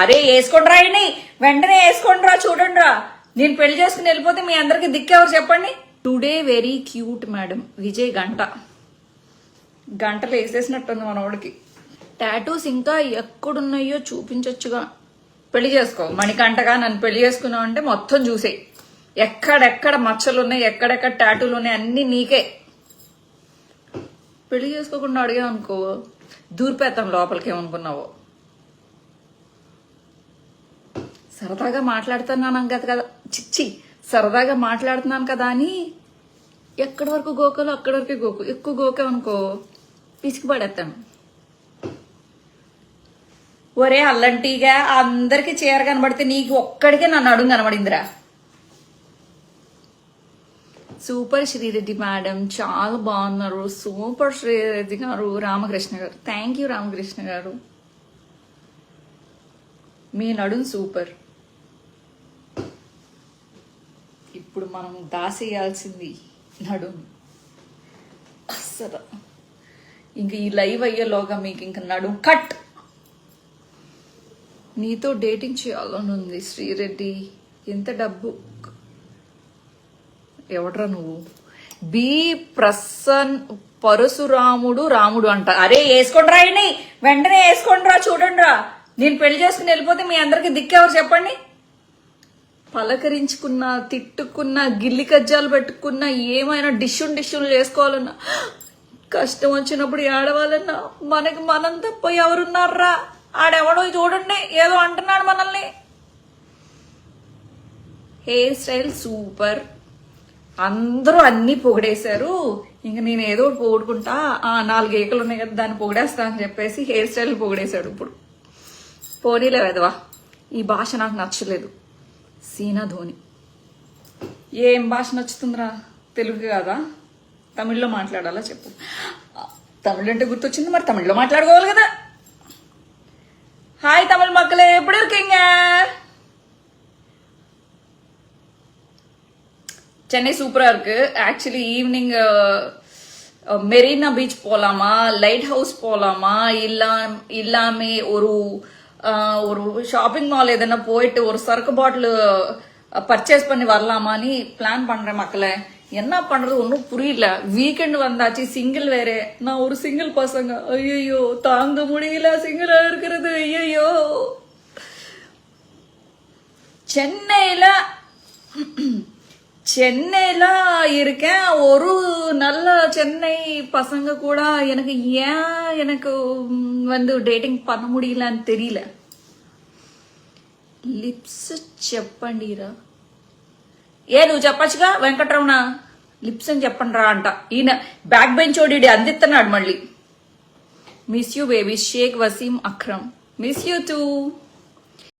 అరే వేసుకోండి రాయండి వెంటనే వేసుకోండి రా చూడండి రా. నేను పెళ్ళి చేసుకుని వెళ్ళిపోతే మీ అందరికి దిక్కెవరు చెప్పండి? Today very cute madam Vijay గంట. గంటలు వేసేసినట్టుంది మనోడికి టాటూస్ ఇంకా ఎక్కడున్నాయో చూపించొచ్చుగా. పెళ్ళి చేసుకో. మణికంటగా నన్ను పెళ్ళి చేసుకున్నావు అంటే మొత్తం చూసే. ఎక్కడెక్కడ మచ్చలు ఉన్నాయి ఎక్కడెక్కడ టాటూలు ఉన్నాయి అన్ని నీకే. పెళ్ళి చేసుకోకుండా అడిగావు అనుకో దూరిపేతాం లోపలికి ఏమనుకున్నావో. సరదాగా మాట్లాడుతున్నాను కదా కదా. చిచ్చి సరదాగా మాట్లాడుతున్నాను కదా అని ఎక్కడి వరకు గోకాలో అక్కడి వరకే గోకు. ఎక్కువ గోకావనుకో పిసికి పడేస్తాను. ఒరే అల్లంటిగా అందరికి చీర కనబడితే నీకు ఒక్కడికే నన్ను అడుగు కనబడిందిరా. సూపర్ శ్రీరెడ్డి మేడం చాలా బాగున్నారు. సూపర్ శ్రీరెడ్డి గారు రామకృష్ణ గారు. థ్యాంక్ యూ రామకృష్ణ గారు. మీ నడుం సూపర్ ఇప్పుడు మనం దాసేయాల్సింది నడుం. అస్సలు. ఇంక ఈ లైవ్ అయ్యేలోగా మీకు ఇంక నడుం కట్. నీతో డేటింగ్ చేయాలని ఉంది శ్రీరెడ్డి. ఎంత డబ్బు? ఎవడ్రా నువ్వు? బి ప్రసన్ పరశురాముడు రాముడు అంట. అరే వేసుకోండి రాయని వెంటనే వేసుకోండి రా చూడండి రా నేను పెళ్ళి చేసుకుని వెళ్ళిపోతే మీ అందరికి దిక్కెవరు చెప్పండి? పలకరించుకున్న తిట్టుకున్న గిల్లి కజ్జాలు పెట్టుకున్నా ఏమైనా డిష్యున్ డిష్యులు చేసుకోవాలన్నా కష్టం వచ్చినప్పుడు ఏడవాలన్నా మనకి మనం తప్ప ఎవరున్నారా? ఆడెవడో చూడండి ఏదో అంటున్నాడు మనల్ని. హెయిర్ స్టైల్ సూపర్ అందరూ అన్ని పొగిడేశారు. ఇంక నేను ఏదో పొగుడుకుంటా ఆ నాలుగు ఏకలు ఉన్నాయి కదా దాన్ని పొగిడేస్తా అని చెప్పేసి హెయిర్ స్టైల్ పొగిడేశాడు ఇప్పుడు. పోనీలే వెదవా ఈ భాష నాకు నచ్చలేదు. సీనా ధోని ఏం భాష నచ్చుతుందిరా తెలుగు కాదా తమిళ్లో మాట్లాడాలా చెప్పు ఆ, తమిళ్ అంటే గుర్తొచ్చింది మరి తమిళ్లో మాట్లాడుకోవాలి కదా హాయ్ తమిళ్ மக்களே எப்படி இருக்கீங்க சென்னை சூப்பரா இருக்கு ஆக்சுவலி ஈவினிங் மெரினா பீச் போலாமா லைட் ஹவுஸ் போலாமா இல்லா இல்லாமே ஒரு அஹ், ஒரு ஷாப்பிங் மால் எதனா போயிட்டு ஒரு சரக்கு பாட்டில் பர்ச்சேஸ் பண்ணி வரலாமான்னு பிளான் பண்ணுறேன் மக்களை. என்ன பண்ணுறது ஒன்றும் புரியல. வீக்கெண்ட் வந்தாச்சு சிங்கிள் வேறு. நான் ஒரு சிங்கிள் பசங்க. ஐயோ தாங்க முடியல. சிங்கிளாக இருக்கிறது. ஐயோ சென்னையில் சென்னையில இருக்கேன் ஒரு நல்ல சென்னை பசங்க கூட எனக்கு ஏன் எனக்கு ம், வந்து டேட்டிங் பண்ண முடியலன்னு தெரியல లిప్స్ చెప్పండిరా ఏ నువ్వు చెప్పచ్చుగా వెంకటరమణ లిప్స్ అని చెప్పండి రా అంట ఈయన బ్యాక్ బెంచ్ ఓడి అందిస్తున్నాడు మళ్ళీ miss you baby Sheikh Wasim Akram miss you too